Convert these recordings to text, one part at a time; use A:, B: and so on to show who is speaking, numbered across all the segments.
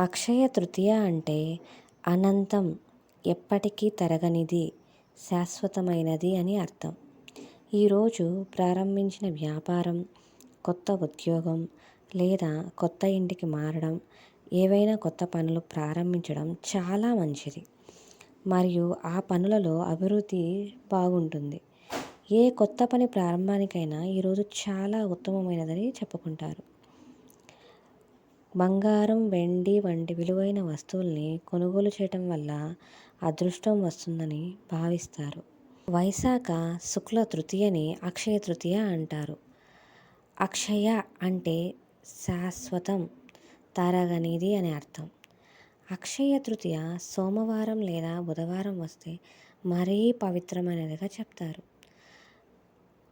A: అక్షయ తృతీయ అంటే అనంతం ఎప్పటికీ తరగనిది శాశ్వతమైనది అని అర్థం. ఈరోజు ప్రారంభించిన వ్యాపారం కొత్త ఉద్యోగం లేదా కొత్త ఇంటికి మారడం ఏవైనా కొత్త పనులు ప్రారంభించడం చాలా మంచిది. మరియు ఆ పనులలో అభివృద్ధి బాగుంటుంది. ఏ కొత్త పని ప్రారంభానికైనా ఈరోజు చాలా ఉత్తమమైనదని చెప్పుకుంటారు. బంగారం వెండి వంటి విలువైన వస్తువుల్ని కొనుగోలు చేయటం వల్ల అదృష్టం వస్తుందని భావిస్తారు. వైశాఖ శుక్ల తృతీయని అక్షయ తృతీయ అంటారు. అక్షయ అంటే శాశ్వతం తరగనిది అని అర్థం. అక్షయ తృతీయ సోమవారం లేదా బుధవారం వస్తే మరీ పవిత్రమైనదిగా చెప్తారు.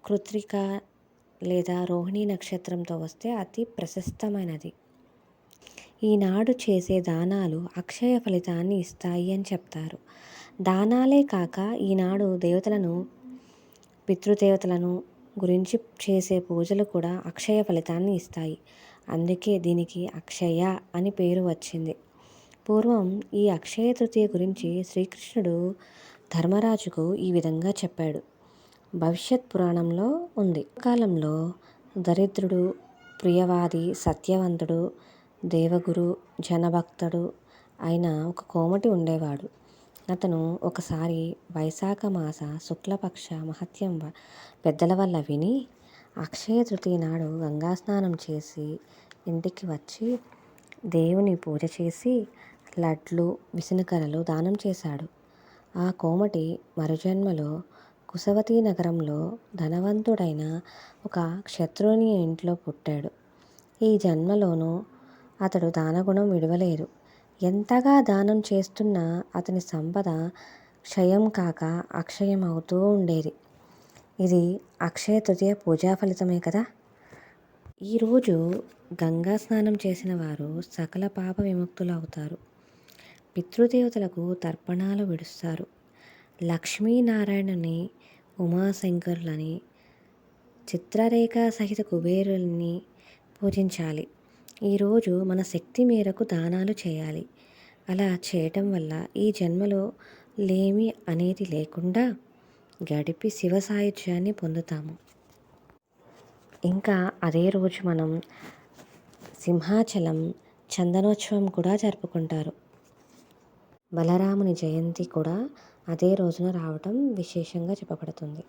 A: కృత్రిక లేదా రోహిణి నక్షత్రంతో వస్తే అతి ప్రశస్తమైనది. ఈనాడు చేసే దానాలు అక్షయ ఫలితాన్ని ఇస్తాయి అని చెప్తారు. దానాలే కాక ఈనాడు దేవతలను పితృదేవతలను గురించి చేసే పూజలు కూడా అక్షయ ఫలితాన్ని ఇస్తాయి. అందుకే దీనికి అక్షయ అని పేరు వచ్చింది. పూర్వం ఈ అక్షయ తృతీయ గురించి శ్రీకృష్ణుడు ధర్మరాజుకు ఈ విధంగా చెప్పాడు. భవిష్యత్ పురాణంలో ఉంది. కాలంలో దరిద్రుడు ప్రియవాది సత్యవంతుడు దేవగురు జనభక్తుడు అయిన ఒక కోమటి ఉండేవాడు. అతను ఒకసారి వైశాఖ మాస శుక్లపక్ష మహత్యం పెద్దల వల్ల విని అక్షయ తృతీయ నాడు గంగా స్నానం చేసి ఇంటికి వచ్చి దేవుని పూజ చేసి లడ్లు విసనకరలు దానం చేశాడు. ఆ కోమటి మరుజన్మలో కుసవతి నగరంలో ధనవంతుడైన ఒక క్షత్రుని ఇంట్లో పుట్టాడు. ఈ జన్మలోనూ అతడు దానగుణం విడవలేదు ఎంతగా దానం చేస్తున్నా అతని సంపద క్షయం కాక అక్షయం అవుతూ ఉండేది. ఇది అక్షయ తృతీయ పూజా ఫలితమే కదా? ఈరోజు గంగా స్నానం చేసిన వారు సకల పాప విముక్తులు అవుతారు. పితృదేవతలకు తర్పణాలు విడుస్తారు. లక్ష్మీనారాయణని ఉమాశంకరులని చిత్రరేఖ సహిత కుబేరుల్ని పూజించాలి. ఈరోజు మన శక్తి మేరకు దానాలు చేయాలి. అలా చేయటం వల్ల ఈ జన్మలో లేమి అనేది లేకుండా గడిపి శివ సాయుధ్యాన్ని పొందుతాము. ఇంకా అదే రోజు మనం సింహాచలం చందనోత్సవం కూడా జరుపుకుంటారు. బలరాముని జయంతి కూడా అదే రోజున రావటం విశేషంగా చెప్పబడుతుంది.